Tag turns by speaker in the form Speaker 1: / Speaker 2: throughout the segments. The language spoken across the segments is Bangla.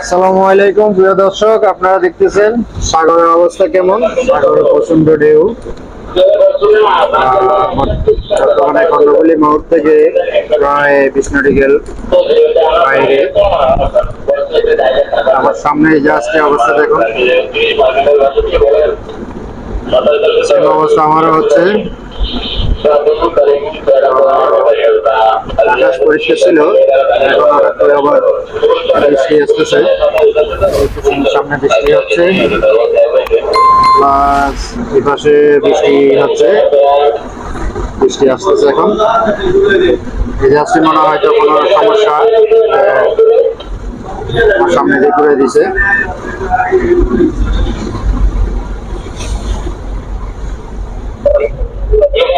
Speaker 1: আসসালামু আলাইকুম, প্রিয় দর্শক, আপনারা দেখতেছেন সাগরের অবস্থা কেমন? সাগরের প্রচণ্ড ঢেউ। বর্তমানে খন্ডগুলি মুহূর্তে যে প্রায় বিশ নটিক্যাল বাইরে। আমার সামনে জাস্ট অবস্থা দেখুন। অবস্থা আমারও হচ্ছে। আকাশ পরিষ্কার ছিল, এখন হঠাৎ করে আবার বৃষ্টি আসতেছে। সামনে বৃষ্টি হচ্ছে, প্লাস এই পাশে বৃষ্টি হচ্ছে, বৃষ্টি আসতেছে এখন। এই আসছে মনে হয় কোনো সমস্যা সামনে দিয়ে করে দিছে।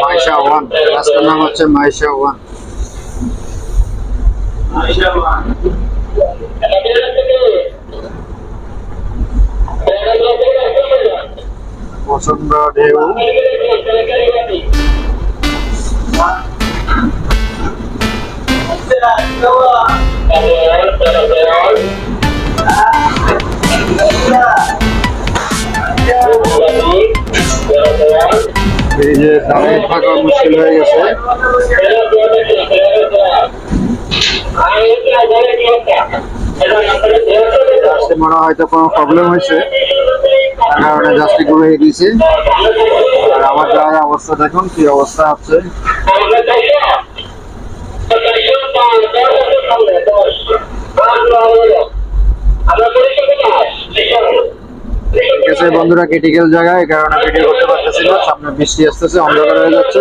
Speaker 1: মাইশা ওয়ান, রাস্তার নাম হচ্ছে মাইশা ওয়ান। প্রচণ্ড ঢেউ। ব্রিজে দাঁড়িয়ে থাকা মুশকিল হয়ে গেছে। মনে হয় হয়তো কোনো প্রবলেম হয়েছে। তার কারণে জাস্ট ঘুরে গিয়েছে আর আমার যাওয়ার অবস্থা দেখুন, কি অবস্থা ঠিক আছে বন্ধুরা ক্রিটিক্যাল জায়গায়, এই কারণে ভিডিও করতে পারতেছি না। সামনে বৃষ্টি আসতেছে, অন্ধকার হয়ে যাচ্ছে।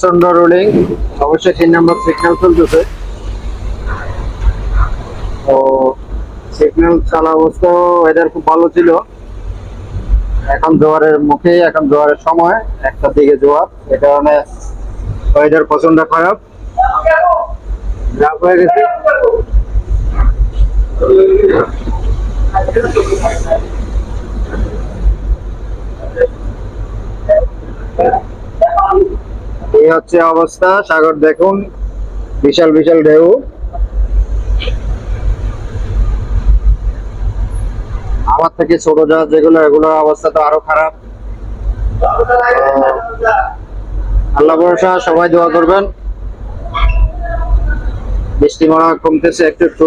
Speaker 1: প্রচণ্ড রোলিং, অবশ্যই তিন নম্বর সিগন্যাল চলতেছে। তো সিগন্যাল চালা অবস্থা ওয়েদার খুব ভালো ছিল। এখন জোয়ারের মুখে এখন জোয়ারের সময় একটার দিকে জোয়ার, এ কারণে ওয়েদার প্রচণ্ড খারাপ। হয়ে গেছে। এই হচ্ছে অবস্থা। সাগর, দেখুন। বিশাল বিশাল ঢেউ। আমার থেকে ছোট জাহাজ যেগুলো, এগুলোর অবস্থা তো আরও খারাপ। আল্লাহ ভরসা, সবাই দোয়া করবেন। বৃষ্টি কমতেছে একটু একটু।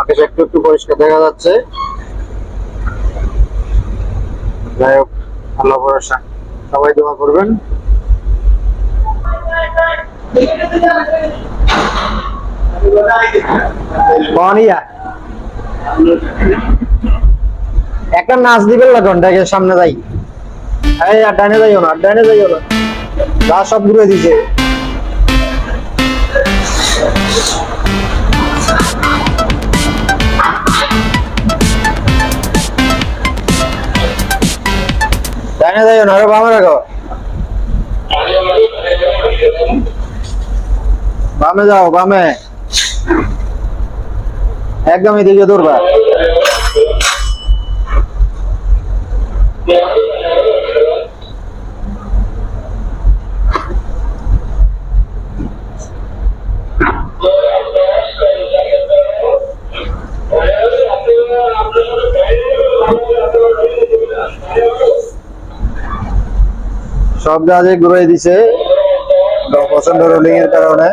Speaker 1: আকাশ একটু একটু পরিষ্কার দেখা যাচ্ছে। যাই হোক, আল্লাহ ভরসা। সবাই দোয়া করবেন। একটা নাচ দিবেন না ঘন্টাকে সামনে যাই। এই, আর ডানে যাইও না ডানে যাইও না। যা সব ঘুরে দিছে। ডানে যাইও না, আরে বামে রাখো। বামে যাও বামে। একদম এদিকে দৌড়বা। সব জাহাজে ঘুরে দিছে। প্রচণ্ড রোলিং এর কারণে।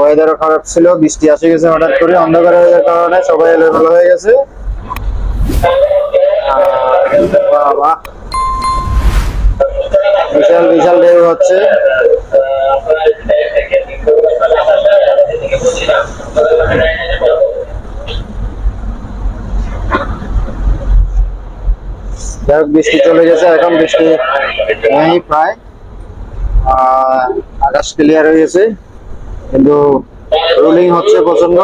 Speaker 1: ওয়েদারও খারাপ ছিল, বৃষ্টি আসে গেছে হঠাৎ করে অন্ধকার হয়ে কারণে সবাই এলোমেলো হয়ে গেছে। বাবা। বিশাল বিশাল ঢেউ হচ্ছে। যাই হোক, বৃষ্টি চলে গেছে, এখন বৃষ্টি নেই প্রায়। আকাশ ক্লিয়ার হয়ে গেছে। কিন্তু রুলিং হচ্ছে প্রচন্ড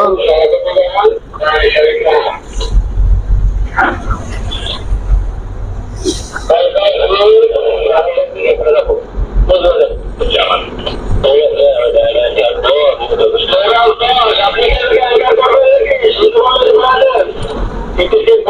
Speaker 1: Thank you.